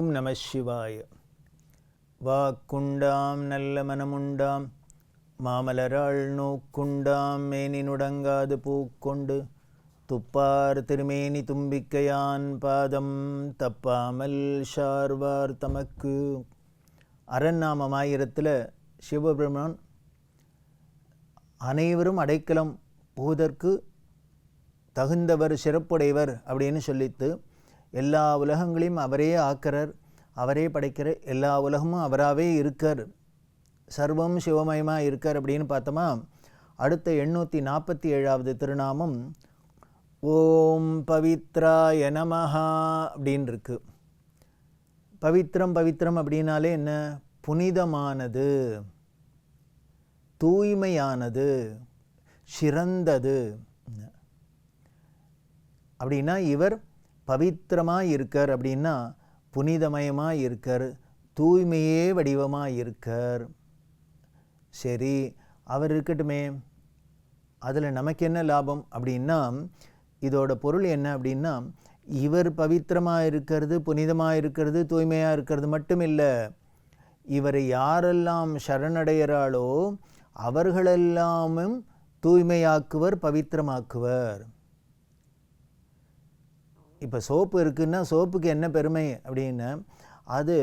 ஓம் நம சிவாய. வாக்குண்டாம் நல்ல மனமுண்டாம். மாமலராள் நோக்குண்டாம் மேனி நுடங்காது பூக்கொண்டு. துப்பார் திருமேனி தும்பிக்கையான் பாதம் தப்பாமல் ஷார்வார் தமக்கு. அரண்நாமமாயிரத்தில் சிவபெருமான் அனைவரும் அடைக்கலம் போவதற்கு தகுந்தவர் சிறப்புடையவர் அப்படின்னு சொல்லித்து எல்லா உலகங்களையும் அவரே ஆக்கிறார் அவரே படைக்கிற எல்லா உலகமும் அவராகவே இருக்கார். சர்வம் சிவமயமாக இருக்கார் அப்படின்னு பார்த்தோமா? அடுத்த எண்ணூற்றி நாற்பத்தி ஏழாவது திருநாமம் ஓம் பவித்ராய நமஹா அப்படின்னு இருக்கு பவித்ரம் பவித்ரம் அப்படின்னாலே என்ன? புனிதமானது தூய்மையானது சிறந்தது. அப்படின்னா இவர் பவித்திரமாக இருக்கார் அப்படின்னா புனிதமயமாக இருக்கார் தூய்மையே வடிவமாக இருக்கார் சரி அவர் இருக்கட்டுமே. அதில் நமக்கு என்ன லாபம் அப்படின்னா இதோட பொருள் என்ன அப்படின்னா இவர் பவித்திரமாக இருக்கிறது புனிதமாக இருக்கிறது தூய்மையாக இருக்கிறது மட்டும் இல்லை இவரை யாரெல்லாம் சரணடைகிறாளோ அவர்களெல்லாமும் தூய்மையாக்குவர் பவித்திரமாக்குவர். இப்போ சோப்பு இருக்குன்னா சோப்புக்கு என்ன பெருமை அப்படின்னு அது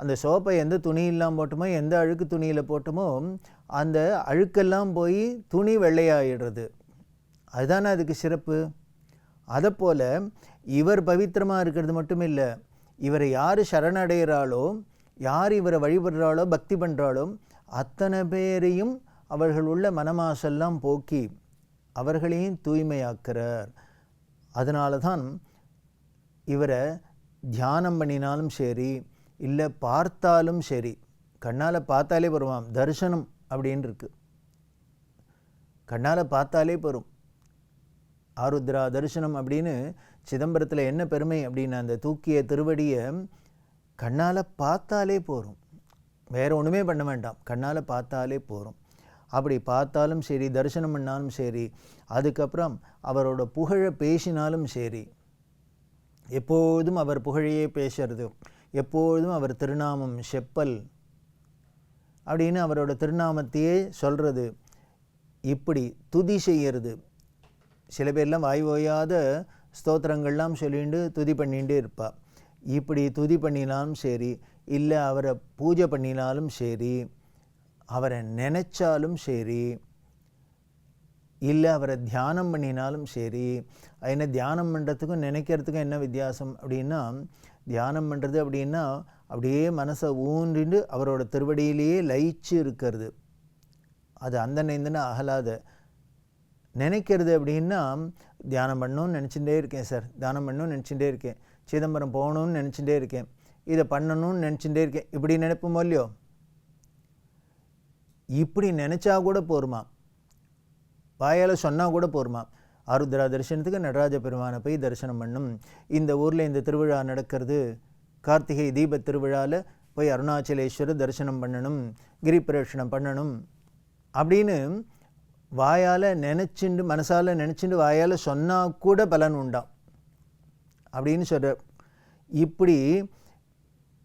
அந்த சோப்பை எந்த துணி இல்லாமல் போட்டோமோ எந்த அழுக்கு துணியில் போட்டோமோ அந்த அழுக்கெல்லாம் போய் துணி வெள்ளையாயிடுறது. அதுதானே அதுக்கு சிறப்பு? அதை போல் இவர் பவித்திரமாக இருக்கிறது மட்டும் இல்லை இவரை யார் சரணடைகிறாளோ யார் இவரை வழிபடுறாளோ பக்தி பண்ணுறாளோ அத்தனை பேரையும் அவர்கள் உள்ள மனமாசெல்லாம் போக்கி அவர்களையும் தூய்மையாக்குறார். அதனால தான் இவரை தியானம் பண்ணினாலும் சரி இல்லை பார்த்தாலும் சரி கண்ணால் பார்த்தாலே வருவான் தரிசனம் அப்படின்னு இருக்கு. கண்ணால் பார்த்தாலே போகும் ஆருத்ரா தரிசனம் அப்படின்னு சிதம்பரத்தில் என்ன பெருமை அப்படின்னு அந்த தூக்கிய திருவடியை கண்ணால் பார்த்தாலே போகும் வேறு ஒன்றுமே பண்ண வேண்டாம் கண்ணால் பார்த்தாலே போகும் அப்படி பார்த்தாலும் சரி தரிசனம் பண்ணாலும் சரி அதுக்கப்புறம் அவரோட புகழை பேசினாலும் சரி எப்போதும் அவர் புகழையே பேசுறது எப்பொழுதும் அவர் திருநாமம் செப்பல் அப்படின்னு அவரோட திருநாமத்தையே சொல்கிறது இப்படி துதி செய்கிறது சில பேர்லாம் வாய் ஓயாத ஸ்தோத்திரங்கள்லாம் சொல்லிட்டு துதி பண்ணிகிட்டே இருப்பா. இப்படி துதி பண்ணினாலும் சரி இல்லை அவரை பூஜை பண்ணினாலும் சரி அவரை நினச்சாலும் சரி இல்லை அவரை தியானம் பண்ணினாலும் சரி என்ன தியானம் பண்ணுறதுக்கும் நினைக்கிறதுக்கும் என்ன வித்தியாசம் அப்படின்னா தியானம் பண்ணுறது அப்படின்னா அப்படியே மனசை ஊன்றிண்டு அவரோட திருவடியிலேயே லயிச்சு இருக்கிறது. அது அந்த நேந்தன அகலாத. நினைக்கிறது அப்படின்னா தியானம் பண்ணணும்னு நினச்சிட்டே இருக்கேன் சார். தியானம் பண்ணணும்னு நினச்சிட்டே இருக்கேன். சிதம்பரம் போகணும்னு நினச்சிட்டே இருக்கேன். இதை பண்ணணும்னு நினச்சிட்டே இருக்கேன். இப்படி நினைப்போம் இல்லையோ? இப்படி நினச்சா கூட போருமா? வாயால் சொன்னால் கூட போருமா? ஆருத்ரா தரிசனத்துக்கு நடராஜ பெருமானை போய் தரிசனம் பண்ணும். இந்த ஊரில் இந்த திருவிழா நடக்கிறது. கார்த்திகை தீப திருவிழாவில் போய் அருணாச்சலேஸ்வரர் தரிசனம் பண்ணணும். கிரி பிரவேஷனம் பண்ணணும். அப்படின்னு வாயால் நினச்சிண்டு மனசால் நினச்சிண்டு வாயால் சொன்னால் கூட பலன் உண்டாம். அப்படின்னு சொல்கிற இப்படி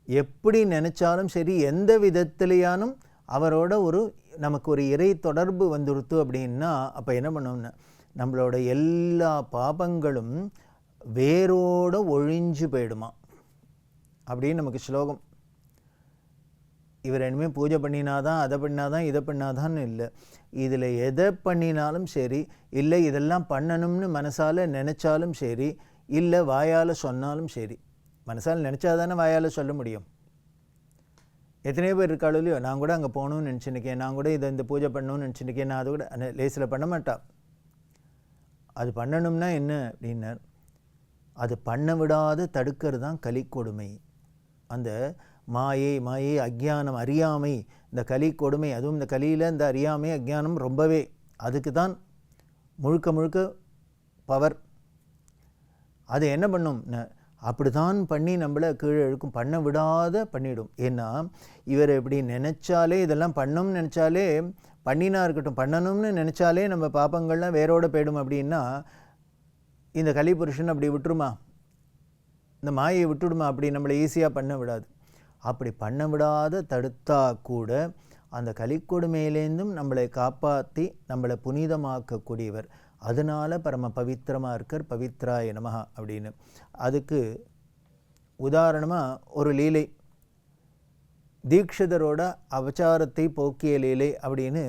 எப்படி நினச்சாலும் சரி எந்த விதத்திலேயானும் அவரோட ஒரு நமக்கு ஒரு இறை தொடர்பு வந்துருத்து அப்படின்னா அப்போ என்ன பண்ணோம்னா? நம்மளோட எல்லா பாபங்களும் வேரோட ஒழிஞ்சு போயிடுமா? அப்படின்னு நமக்கு ஸ்லோகம். இவர் இனிமேல் பூஜை பண்ணினாதான் அதை பண்ணாதான் இதை பண்ணாதான்னு இல்லை. இதில் எதை பண்ணினாலும் சரி இல்லை இதெல்லாம் பண்ணணும்னு மனசால் நினச்சாலும் சரி இல்லை வாயால் சொன்னாலும் சரி. மனசால் நினச்சா தானே வாயால் சொல்ல முடியும்? எத்தனையோ பேர் இருக்காளோ இல்லையோ நான் கூட அங்கே போகணும்னு நினச்சிருக்கேன். நான் கூட இதை இந்த பூஜை பண்ணணும்னு நினச்சிருக்கேன். நான் அதை கூட லேசில் பண்ண மாட்டா. அது பண்ணணும்னா என்ன அப்படின்னார். அது பண்ண விடாத தடுக்கிறது தான் கலிக்கொடுமை அந்த மாயை மாயை அக்ஞானம் அறியாமை இந்த கலி கொடுமை அதுவும் இந்த கலியில் இந்த அறியாமை அக்ஞானம் ரொம்பவே. அதுக்கு தான் முழுக்க முழுக்க பவர். அது என்ன பண்ணும் அப்படி தான் பண்ணி நம்மளை கீழே இழுக்கும். பண்ண விடாத பண்ணிவிடும் ஏன்னா இவர் எப்படி நினச்சாலே இதெல்லாம் பண்ணணும்னு நினச்சாலே பண்ணினா இருக்கட்டும் பண்ணணும்னு நினச்சாலே நம்ம பாப்பங்கள்லாம் வேரோடு போயிடும் அப்படின்னா இந்த கலிபுருஷன் அப்படி விட்டுருமா? இந்த மாயை விட்டுடுமா? அப்படி நம்மளை ஈஸியாக பண்ண விடாது. அப்படி பண்ண விடாத தடுத்தா கூட அந்த கலிக்கொடுமையிலேருந்தும் நம்மளை காப்பாற்றி நம்மளை புனிதமாக்கக்கூடியவர். அதனால பரம பவித்திரமாக இருக்கார் பவித்ராய நமகா அப்படின்னு. அதுக்கு உதாரணமாக ஒரு லீலை தீக்ஷிதரோட அவச்சாரத்தை போக்கிய லீலை அப்படின்னு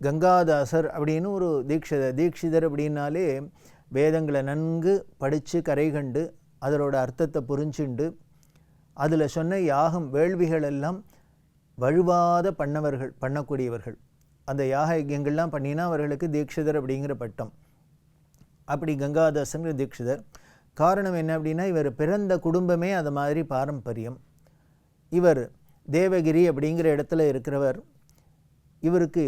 கங்காதாசர் அப்படின்னு ஒரு தீக்ஷிதர் தீக்ஷிதர் அப்படின்னாலே வேதங்களை நன்கு படித்து கரை கண்டு அதனோட அர்த்தத்தை புரிஞ்சுண்டு அதில் சொன்ன யாகம் வேள்விகள் எல்லாம் வழுவாத பண்ணவர்கள் பண்ணக்கூடியவர்கள். அந்த யாக யஜ்யங்கள்லாம் பண்ணினா அவர்களுக்கு தீக்ஷிதர் அப்படிங்கிற பட்டம். அப்படி கங்காதாசங்கிற தீட்சிதர். காரணம் என்ன அப்படின்னா இவர் பிறந்த குடும்பமே அது மாதிரி பாரம்பரியம். இவர் தேவகிரி அப்படிங்கிற இடத்துல இருக்கிறவர். இவருக்கு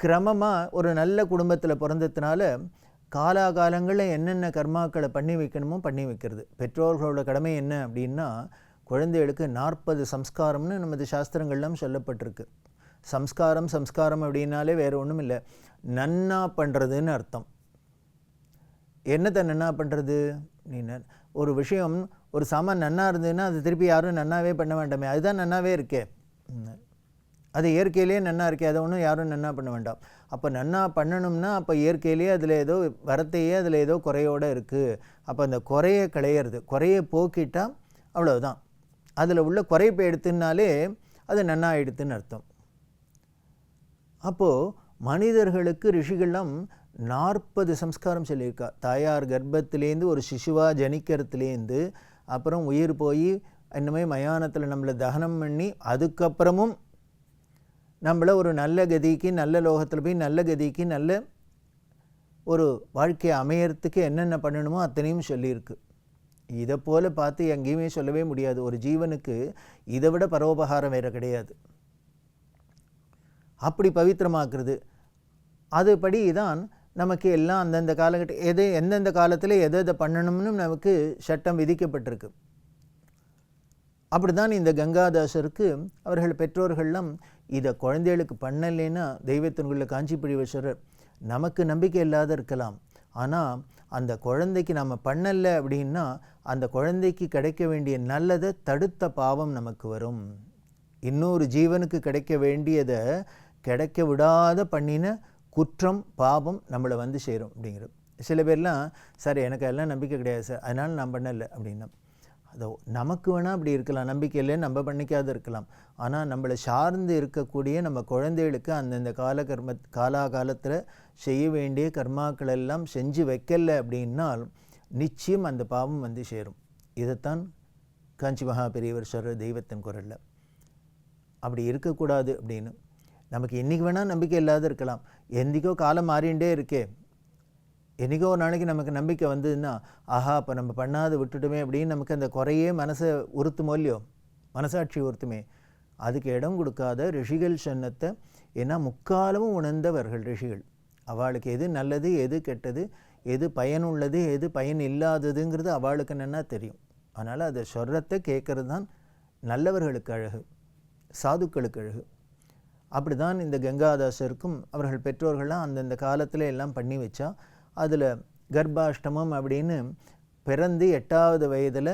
கிரமமாக ஒரு நல்ல குடும்பத்தில் பிறந்ததுனால காலாகாலங்களில் என்னென்ன கர்மாக்களை பண்ணி வைக்கணுமோ பண்ணி வைக்கிறது. பெற்றோர்களோட கடமை என்ன அப்படின்னா குழந்தைகளுக்கு நாற்பது சம்ஸ்காரம்னு நமது சாஸ்திரங்கள்லாம் சொல்லப்பட்டிருக்கு. சம்ஸ்காரம் சம்ஸ்காரம் அப்படின்னாலே வேறு ஒன்றும் இல்லை. நன்னா பண்ணுறதுன்னு அர்த்தம். என்னத்தை நன்னா பண்ணுறது நீ ஒரு விஷயம் ஒரு சாமான் நன்னா இருந்ததுன்னா அது திருப்பி யாரும் நன்னாவே பண்ண வேண்டாமே. அதுதான் நன்னாவே இருக்கே. அது இயற்கையிலேயே நன்னா இருக்கே அதை ஒன்றும் யாரும் நன்னா பண்ண வேண்டாம். அப்போ நன்னா பண்ணணும்னா அப்போ இயற்கையிலேயே அதில் ஏதோ வரத்தையே அதில் ஏதோ குறையோடு இருக்குது அப்போ அந்த குறையை களையிறது குறையை போக்கிட்டால் அவ்வளோதான் அதில் உள்ள குறைப்பை எடுத்துனாலே அது நன்னா எடுத்துன்னு அர்த்தம். அப்போது மனிதர்களுக்கு ரிஷிகள்லாம் நாற்பது சம்ஸ்காரம் சொல்லியிருக்கா. தாயார் கர்ப்பத்திலேருந்து ஒரு சிசுவா ஜனிக்கிறதுலேருந்து அப்புறம் உயிர் போய் இன்னுமே மயானத்தில் நம்மளை தகனம் பண்ணி அதுக்கப்புறமும் நம்மளை ஒரு நல்ல கதிக்கு நல்ல லோகத்தில் போய் நல்ல கதிக்கு நல்ல ஒரு வாழ்க்கையை அமையறதுக்கு என்னென்ன பண்ணணுமோ அத்தனையும் சொல்லியிருக்கு. இதை போல் பார்த்து எங்கேயுமே சொல்லவே முடியாது. ஒரு ஜீவனுக்கு இதை விட பரோபகாரம் வேறு கிடையாது. அப்படி பவித்திரமாக்குறது. அதுபடி தான் நமக்கு எல்லாம் அந்தந்த காலகட்ட எது எந்தெந்த காலத்தில் எதை எதை பண்ணணும்னு நமக்கு சட்டம் விதிக்கப்பட்டிருக்கு. அப்படி தான் இந்த கங்காதாசருக்கு அவர்கள் பெற்றோர்கள்லாம் இதை குழந்தைகளுக்கு பண்ணலைன்னா தெய்வத்தினுள்ள காஞ்சிபுரிவீஸ்வரர் நமக்கு நம்பிக்கை இல்லாத இருக்கலாம். ஆனால் அந்த குழந்தைக்கு நம்ம பண்ணலை அப்படின்னா அந்த குழந்தைக்கு கிடைக்க வேண்டிய நல்லதை தடுத்த பாவம் நமக்கு வரும். இன்னொரு ஜீவனுக்கு கிடைக்க வேண்டியதை கிடைக்க விடாத பண்ணின குற்றம் பாவம் நம்மளை வந்து சேரும் அப்படிங்கிறது. சில பேர்லாம் சார் எனக்கு எல்லாம் நம்பிக்கை கிடையாது சார். அதனால் நான் பண்ணலை. அப்படின்னா அதோ நமக்கு வேணால் அப்படி இருக்கலாம். நம்பிக்கையிலே நம்ம பண்ணிக்காத இருக்கலாம். ஆனால் நம்மளை சார்ந்து இருக்கக்கூடிய நம்ம குழந்தைகளுக்கு அந்தந்த கால கர்ம காலாகாலத்தில் செய்ய வேண்டிய கர்மாக்கள் எல்லாம் செஞ்சு வைக்கல அப்படின்னால் நிச்சயம் அந்த பாவம் வந்து சேரும். இதைத்தான் காஞ்சி மகா பெரியவர் சொல்கிற தெய்வத்தின் குரலில். அப்படி இருக்கக்கூடாது அப்படின்னு நமக்கு என்றைக்கு வேணால் நம்பிக்கை இல்லாத இருக்கலாம். என்றைக்கோ காலம் மாறிண்டே இருக்கே. என்றைக்கோ ஒரு நாளைக்கு நமக்கு நம்பிக்கை வந்ததுன்னா ஆஹா அப்போ நம்ம பண்ணாத விட்டுட்டுமே அப்படின்னு நமக்கு அந்த குறையே மனசை உறுத்துமோ இல்லையோ? மனசாட்சி உறுத்துமே. அதுக்கு இடம் கொடுக்காத ரிஷிகள் சொன்னத்தை ஏன்னா முக்காலமும் உணர்ந்தவர்கள் ரிஷிகள். அவளுக்கு எது நல்லது எது கெட்டது எது பயனுள்ளது எது பயன் இல்லாததுங்கிறது அவளுக்கு என்னென்னா தெரியும். அதனால் அதை சொல்கிறத கேட்குறது தான் நல்லவர்களுக்கு அழகு சாதுக்களுக்கு அழகு. அப்படி தான் இந்த கங்காதாசருக்கும் அவர்கள் பெற்றோர்கள்லாம் அந்தந்த காலத்தில் எல்லாம் பண்ணி வச்சா அதில் கர்ப்பாஷ்டமம் அப்படின்னு பிறந்து எட்டாவது வயதில்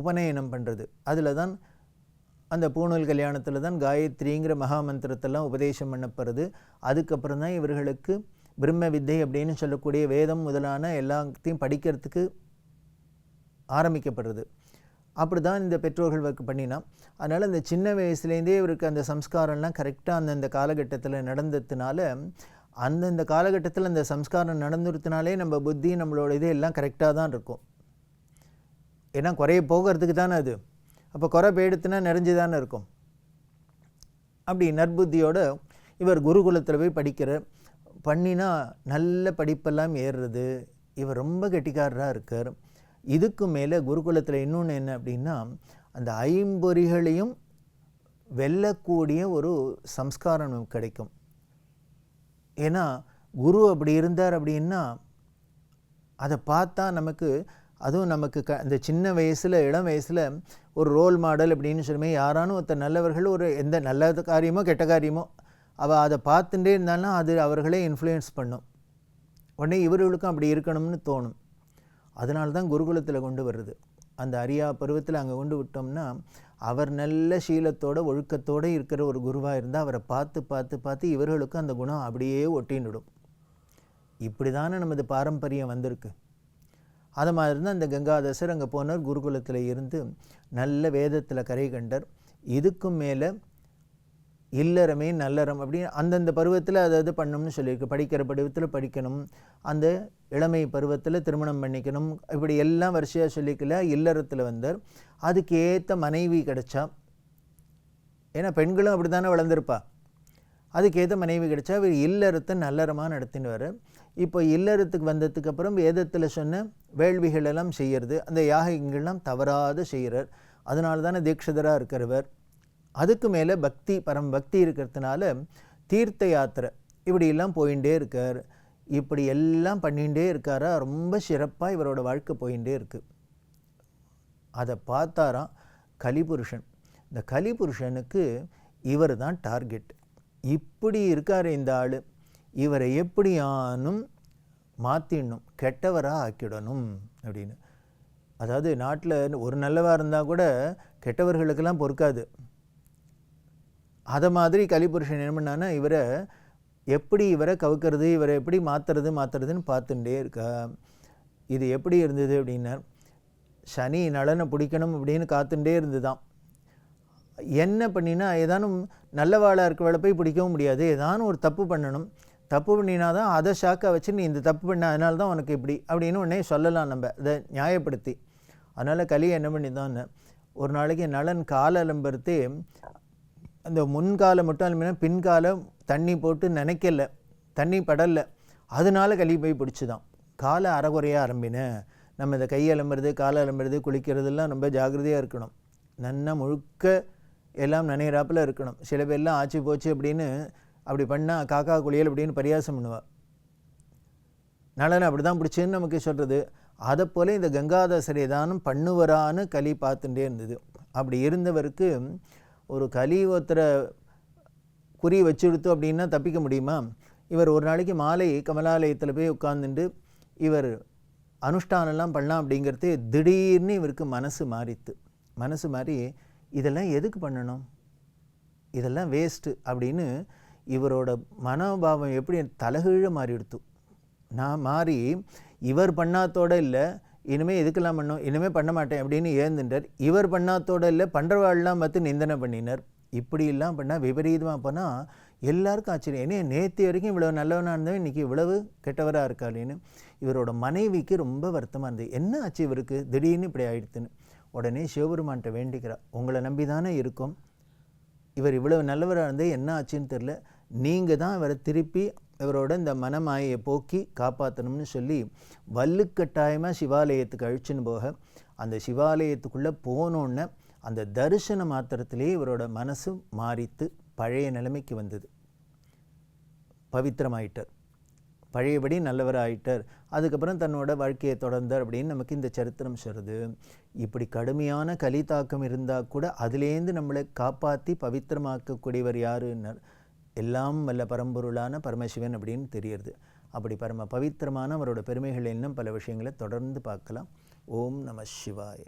உபநயனம் பண்ணுறது அதில் தான் அந்த பூணூல் கல்யாணத்தில் தான் காயத்ரிங்கிற மகாமந்திரத்தெல்லாம் உபதேசம் பண்ணப்படுறது. அதுக்கப்புறம் தான் இவர்களுக்கு பிரம்ம வித்தை அப்படின்னு சொல்லக்கூடிய வேதம் முதலான எல்லாத்தையும் படிக்கிறதுக்கு ஆரம்பிக்கப்படுறது. அப்படி தான் இந்த பெற்றோர்கள் ஒர்க் பண்ணினா. அதனால் இந்த சின்ன வயசுலேருந்தே இவருக்கு அந்த சம்ஸ்காரம்லாம் கரெக்டாக அந்தந்த காலகட்டத்தில் நடந்ததுனால அந்தந்த காலகட்டத்தில் அந்த சம்ஸ்காரம் நடந்துருத்தினாலே நம்ம புத்தி நம்மளோட இது எல்லாம் கரெக்டாக தான் இருக்கும். ஏன்னா குறைய போகிறதுக்கு தானே அது. அப்போ குறை போயிடுத்துனா நிறைஞ்சு தானே இருக்கும். அப்படி நற்புத்தியோடு இவர் குருகுலத்தில் போய் படிக்கிற பண்ணினா நல்ல படிப்பெல்லாம் ஏறுறது இவர் ரொம்ப கெட்டிக்காரராக இருக்கார். இதுக்கு மேலே குருகுலத்தில் இன்னொன்று என்ன அப்படின்னா அந்த ஐம்பொறிகளையும் வெல்லக்கூடிய ஒரு சம்ஸ்காரம் நமக்கு கிடைக்கும். ஏன்னா குரு அப்படி இருந்தார் அப்படின்னா அதை பார்த்தா நமக்கு அதுவும் நமக்கு க அந்த சின்ன வயசில் இளம் வயசில் ஒரு ரோல் மாடல் அப்படின்னு சொல்லுமே யாரானும் ஒருத்தர் நல்லவர்கள் ஒரு எந்த நல்ல காரியமோ கெட்ட காரியமோ அவள் அதை பார்த்துட்டே இருந்தாலும் அது அவர்களே இன்ஃப்ளூயன்ஸ் பண்ணும். உடனே இவர்களுக்கும் அப்படி இருக்கணும்னு தோணும். அதனால தான் குருகுலத்தில் கொண்டு வருது அந்த அரியா பருவத்தில் அங்கே கொண்டு விட்டோம்னா அவர் நல்ல சீலத்தோட ஒழுக்கத்தோடு இருக்கிற ஒரு குருவாக இருந்தால் அவரை பார்த்து பார்த்து பார்த்து இவர்களுக்கும் அந்த குணம் அப்படியே ஒட்டின்னுடும். இப்படி தானே நமது பாரம்பரியம் வந்திருக்கு. அது மாதிரி தான் அந்த கங்காதசர் அங்கே போனார் குருகுலத்தில் இருந்து நல்ல வேதத்தில் கரை கண்டார். இதுக்கும் மேலே இல்லறமே நல்லறம் அப்படின்னு அந்தந்த பருவத்தில் அதாவது பண்ணணும்னு சொல்லியிருக்கு. படிக்கிற பருவத்தில் படிக்கணும். அந்த இளமை பருவத்தில் திருமணம் பண்ணிக்கணும். இப்படி எல்லாம் வரிசையாக சொல்லிக்கல இல்லறத்தில் வந்தார். அதுக்கு ஏற்ற மனைவி கிடைச்சா ஏன்னா பெண்களும் அப்படி தானே வளர்ந்துருப்பா. அதுக்கேற்ற மனைவி கிடைச்சா அவர் இல்லறத்தை நல்லறமாக நடத்தின்னு வர இப்போ இல்லறத்துக்கு வந்ததுக்கு அப்புறம் வேதத்தில் சொன்ன வேள்விகள் எல்லாம் செய்யறது அந்த யாகங்கள்லாம் தவறாத செய்கிறார் அதனால தானே தீட்சிதராக இருக்கிறவர். அதுக்கு மேலே பக்தி பரம் பக்தி இருக்கிறதுனால தீர்த்த யாத்திரை. இப்படியெல்லாம் போயிட்டே இருக்கார். இப்படி எல்லாம் பண்ணிகிட்டே இருக்காரா? ரொம்ப சிறப்பாக இவரோட வாழ்க்கை போயிட்டே இருக்குது அதை பார்த்தாராம் கலிபுருஷன். இந்த கலிபுருஷனுக்கு இவர் தான் டார்கெட். இப்படி இருக்கார் இந்த ஆள். இவரை எப்படியானும் மாற்றிடணும் கெட்டவராக ஆக்கிடணும் அப்படின்னு. அதாவது நாட்டில் ஒரு நல்லவாக இருந்தால் கூட கெட்டவர்களுக்கெல்லாம் பொறுக்காது. அதை மாதிரி கலிபுருஷன் என்ன பண்ணான்னா இவரை எப்படி இவரை கவுக்கிறது இவரை எப்படி மாற்றுறது மாற்றுறதுன்னு பார்த்துட்டே இருக்கா. இது எப்படி இருந்தது அப்படின்னா சனி நலனை பிடிக்கணும் அப்படின்னு காத்துட்டே இருந்துதான். என்ன பண்ணினா ஏதானும் நல்லவாளாக இருக்கவளை போய் பிடிக்கவும் முடியாது. ஏதானும் ஒரு தப்பு பண்ணணும். தப்பு பண்ணினா தான் அதை ஷாக்காக வச்சு நீ இந்த தப்பு பண்ண அதனால தான் உனக்கு இப்படி அப்படின்னு உடனே சொல்லலாம் நம்ம. இதை நியாயப்படுத்தி. அதனால் கலியை என்ன பண்ணிதான் ஒரு நாளைக்கு நலன் காலலம்பருத்து அந்த முன்காலம் மட்டும் அலுமினா பின்காலம் தண்ணி போட்டு நினைக்கல தண்ணி படலை. அதனால கலி போய் பிடிச்சிதான். காலை அறகுறையாக ஆரம்பினேன் நம்ம இந்த கை அலம்புறது காலை அலம்புறது குளிக்கிறதெல்லாம் ரொம்ப ஜாக்கிரதையாக இருக்கணும். நன்னா முழுக்க எல்லாம் நினைகிறாப்பில் இருக்கணும். சில பேர்லாம் ஆச்சு போச்சு அப்படின்னு அப்படி பண்ணால் காக்கா குளியல் அப்படின்னு பரியாசம் பண்ணுவாள் நலன் அப்படி தான் பிடிச்சுன்னு நமக்கு சொல்கிறது அதை போல் இந்த கங்காதாசர் தானும் பண்ணுவரான்னு களி பார்த்துட்டே இருந்தது. அப்படி இருந்தவருக்கு ஒரு கலி ஒருத்தரை குறி வச்சுடுத்து அப்படின்னா தப்பிக்க முடியுமா? இவர் ஒரு நாளைக்கு மாலை கமலாலயத்தில் போய் உட்காந்துட்டு இவர் அனுஷ்டானம்லாம் பண்ணலாம் அப்படிங்கிறது திடீர்னு இவருக்கு மனசு மாறித்து. மனசு மாறி இதெல்லாம் எதுக்கு பண்ணணும்? இதெல்லாம் வேஸ்ட்டு அப்படின்னு இவரோட மனோபாவம் எப்படி தலகீழ மாறி எடுத்து நான் மாறி இவர் பண்ணாத்தோட இல்லை இனிமேல் எதுக்கெல்லாம் பண்ணோம் இனிமேல் பண்ண மாட்டேன் அப்படின்னு ஏந்துட்டார் இவர் பண்ணாத்தோட இல்லை பண்ணுறவாள்லாம் பார்த்து நிந்தனை பண்ணினார். இப்படியெல்லாம் பண்ணால் விபரீதமாக போனால் எல்லாருக்கும் ஆச்சரியம். ஏன்னா நேற்று வரைக்கும் இவ்வளோ நல்லவனாக இருந்தவன் இன்றைக்கி இவ்வளவு கெட்டவராக இருக்காளின்னு இவரோட மனைவிக்கு ரொம்ப வருத்தமாக இருந்தது. என்ன ஆச்சு இவருக்கு? திடீர்னு இப்படி ஆயிடுத்துன்னு. உடனே சிவபெருமான்கிட்ட வேண்டிக்கிறார் உங்களை நம்பி தானே இருக்கும். இவர் இவ்வளவு நல்லவராக இருந்தே என்ன ஆச்சுன்னு தெரில நீங்கள் தான் இவரை திருப்பி இவரோட இந்த மனமாயை போக்கி காப்பாற்றணும்னு சொல்லி வல்லுக்கட்டாயமாக சிவாலயத்துக்கு அழிச்சுன்னு போக அந்த சிவாலயத்துக்குள்ளே போனோன்னே அந்த தரிசன மாத்திரத்திலேயே இவரோட மனசு மாறித்து பழைய நிலைமைக்கு வந்தது. பவித்திரமாயிட்டார். பழையபடி நல்லவராயிட்டார். அதுக்கப்புறம் தன்னோட வாழ்க்கையை தொடர்ந்தார் அப்படின்னு நமக்கு இந்த சரித்திரம் சொல்கிறது இப்படி கடுமையான கலிதாக்கம் இருந்தால் கூட அதுலேருந்து நம்மளை காப்பாற்றி பவித்திரமாக்கக்கூடியவர் யாருன்னார் எல்லாம் வல்ல பரம்பொருளான பரமசிவன் அப்படின்னு தெரியறது. அப்படி பரம பவித்திரமான அவரோட பெருமைகள் இன்னும் பல விஷயங்களை தொடர்ந்து பார்க்கலாம். ஓம் நம சிவாய.